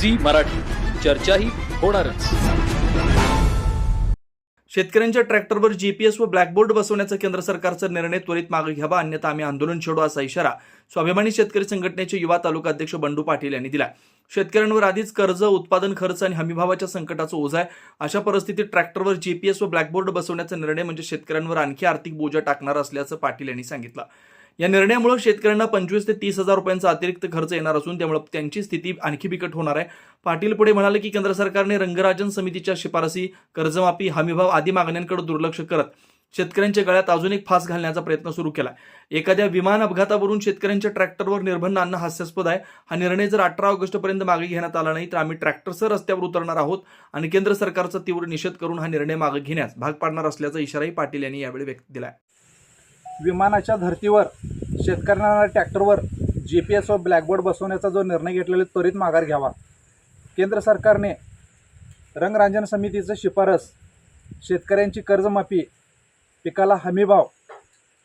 Zee Marathi. चर्चाही होणारच. शेतकऱ्यांच्या ट्रॅक्टरवर जीपीएस व ब्लॅकबोर्ड बसवण्याचा केंद्र सरकारचा निर्णय त्वरित मागे घ्यावा अन्यथा आम्ही आंदोलन छेडू असा इशारा स्वाभिमानी शेतकरी संघटनेचे युवा तालुका अध्यक्ष बंडू पाटील यांनी दिला शेतकऱ्यांवर आधीच कर्ज उत्पादन खर्च आणि हमीभावाच्या संकटाचं ओझ आहे. अशा परिस्थितीत ट्रॅक्टरवर जीपीएस व ब्लॅकबोर्ड बसवण्याचा निर्णय म्हणजे शेतकऱ्यांवर आणखी आर्थिक बोजा टाकणार असल्याचं पाटील यांनी सांगितलं. या निर्णयामुळे शेतकऱ्यांना पंचवीस ते तीस हजार रुपयांचा अतिरिक्त खर्च येणार असून त्यामुळे त्यांची स्थिती आणखी बिकट होणार आहे. पाटील पुढे म्हणाले की केंद्र सरकारने रंगराजन समितीच्या शिफारसी कर्जमाफी हमीभाव आदी मागण्यांकडे दुर्लक्ष करत शेतकऱ्यांच्या गळ्यात अजून एक फास घालण्याचा प्रयत्न सुरू केला एखाद्या विमान अपघातावरून शेतकऱ्यांच्या ट्रॅक्टरवर निर्बंध आणणं हास्यास्पद आहे. हा निर्णय जर अठरा ऑगस्टपर्यंत मागे घेण्यात आला नाही तर आम्ही ट्रॅक्टरसह रस्त्यावर उतरणार आहोत आणि केंद्र सरकारचा तीव्र निषेध करून हा निर्णय मागे घेण्यास भाग पाडणार असल्याचा इशाराही पाटील यांनी यावेळी व्यक्त दिला विमानाच्या धर्तीवर शेतकऱ्यांना ट्रॅक्टरवर जी पी एस व ब्लॅकबोर्ड बसवण्याचा जो निर्णय घेतलेला आहे, त्वरित माघार घ्यावा. केंद्र सरकारने रंगरांजन समितीचं शिफारस शेतकऱ्यांची कर्जमाफी पिकाला हमीभाव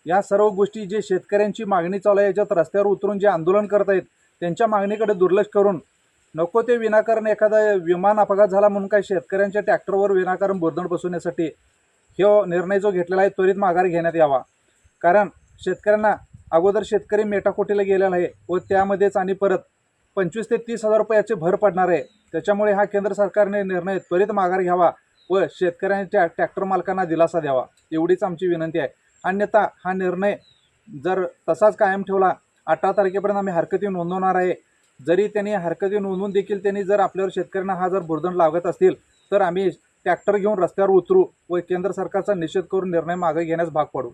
या सर्व गोष्टी जे शेतकऱ्यांची मागणी चालू आहे याच्यात रस्त्यावर उतरून जे आंदोलन करत आहेत त्यांच्या मागणीकडे दुर्लक्ष करून नको ते विनाकारण एखादा विमान अपघात झाला म्हणून काय शेतकऱ्यांच्या ट्रॅक्टरवर विनाकारण बोर्दण बसवण्यासाठी हे निर्णय जो घेतलेला आहे त्वरित माघार घेण्यात यावा. कारण शेतकऱ्यांना अगोदर शेतकरी मेटाकोटीला गेलेला आहे व त्यामध्येच आणि परत पंचवीस ते तीस हजार रुपयाचे भर पडणार आहे. त्याच्यामुळे हा केंद्र सरकारने निर्णय त्वरित माघार घ्यावा व शेतकऱ्यांच्या ट्रॅक्टर मालकांना दिलासा द्यावा एवढीच आमची विनंती आहे. अन्यथा हा निर्णय जर तसाच कायम ठेवला अठरा तारखेपर्यंत आम्ही हरकती नोंदवणार आहे. जरी त्यांनी हरकती नोंदवून देखील त्यांनी जर आपल्यावर शेतकऱ्यांना हा जर बुरदंड लागत असतील तर आम्ही ट्रॅक्टर घेऊन रस्त्यावर उतरू व केंद्र सरकारचा निषेध करून निर्णय मागे घेण्यास भाग पडू.